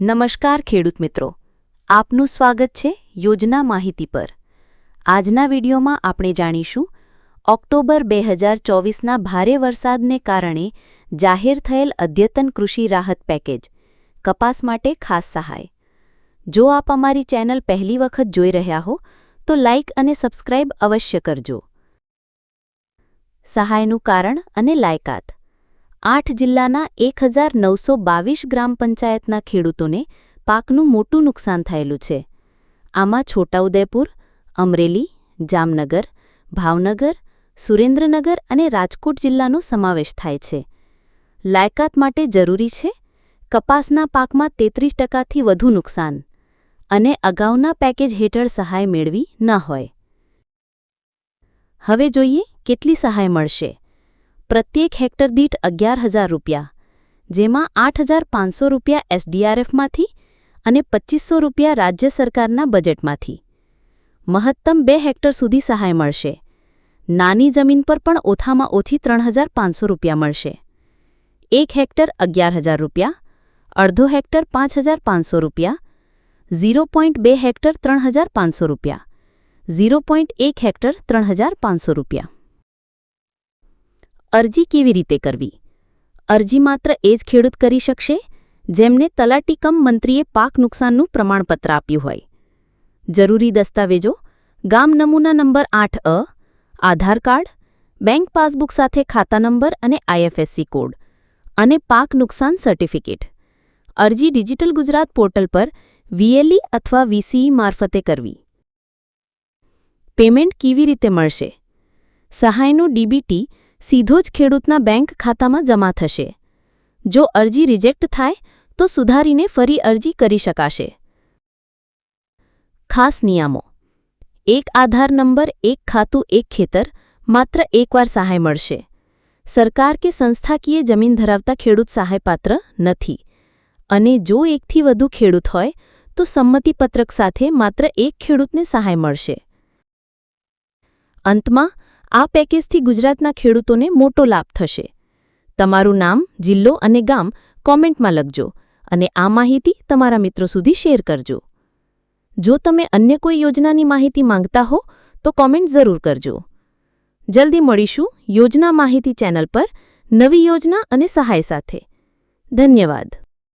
નમસ્કાર ખેડૂત મિત્રો. આપનું સ્વાગત છે યોજના માહિતી પર. આજના વિડીયોમાં આપણે જાણીશું, ઓક્ટોબર બે હજાર ચોવીસના ભારે વરસાદને કારણે જાહેર થયેલ અદ્યતન કૃષિ રાહત પેકેજ, કપાસ માટે ખાસ સહાય. જો આપ અમારી ચેનલ પહેલી વખત જોઈ રહ્યા હો, તો લાઇક અને સબસ્ક્રાઇબ અવશ્ય કરજો. સહાયનું કારણ અને લાયકાત. આઠ જિલ્લાના એક ગ્રામ પંચાયતના ખેડૂતોને પાકનું મોટું નુકસાન થયેલું છે. આમાં છોટાઉદેપુર, અમરેલી, જામનગર, ભાવનગર, સુરેન્દ્રનગર અને રાજકોટ જિલ્લાનો સમાવેશ થાય છે. લાયકાત માટે જરૂરી છે કપાસના પાકમાં તેત્રીસ ટકાથી વધુ નુકસાન અને અગાઉના પેકેજ હેઠળ સહાય મેળવી ન હોય. હવે જોઈએ કેટલી સહાય મળશે. પ્રત્યેક હેક્ટર દીઠ અગિયાર હજાર રૂપિયા, જેમાં આઠ હજાર પાંચસો રૂપિયા એસડીઆરએફમાંથી અને પચીસો રૂપિયા રાજ્ય સરકારના બજેટમાંથી. મહત્તમ બે હેક્ટર સુધી સહાય મળશે. નાની જમીન પર પણ ઓછામાં ઓછી ત્રણ હજાર પાંચસો રૂપિયા મળશે. એક હેક્ટર અગિયાર હજાર રૂપિયા, અડધો હેક્ટર પાંચ હજાર પાંચસો રૂપિયા, ઝીરો પોઈન્ટ બે હેક્ટર ત્રણ હજાર પાંચસો રૂપિયા, ઝીરો પોઈન્ટ એક હેક્ટર ત્રણ હજાર પાંચસો રૂપિયા. અરજી કેવી રીતે કરવી? અરજી માત્ર એ જ ખેડૂત કરી શકશે, જેમને તલાટીકમ મંત્રીએ પાક નુકસાનનું પ્રમાણપત્ર આપ્યું હોય. જરૂરી દસ્તાવેજો ગામ નમૂના નંબર આઠ અ, આધાર કાર્ડ, બેંક પાસબુક સાથે ખાતા નંબર અને આઈએફએસસી કોડ અને પાક નુકસાન સર્ટિફિકેટ. અરજી ડિજિટલ ગુજરાત પોર્ટલ પર વીએલઈ અથવા વીસીઈ મારફતે કરવી. પેમેન્ટ કેવી રીતે મળશે? સહાયનું ડીબીટી સીધો જ ખેડૂતના બેંક ખાતામાં જમા થશે. જો અરજી રિજેક્ટ થાય, તો સુધારીને ફરી અરજી કરી શકાશે. ખાસ નિયમો. એક આધાર નંબર, એક ખાતું, એક ખેતર, માત્ર એકવાર સહાય મળશે. સરકાર કે સંસ્થાકીય જમીન ધરાવતા ખેડૂત સહાયપાત્ર નથી. અને જો એકથી વધુ ખેડૂત હોય, તો સંમતિપત્રક સાથે માત્ર એક ખેડૂતને સહાય મળશે. અંતમાં આ પેકેજથી ગુજરાતના ખેડૂતોને મોટો લાભ થશે. તમારું નામ, જિલ્લો અને ગામ કોમેન્ટમાં લખજો અને આ માહિતી તમારા મિત્રો સુધી શેર કરજો. જો તમે અન્ય કોઈ યોજનાની માહિતી માંગતા હો, તો કોમેન્ટ જરૂર કરજો. જલ્દી મળીશું યોજના માહિતી ચેનલ પર નવી યોજના અને સહાય સાથે. ધન્યવાદ.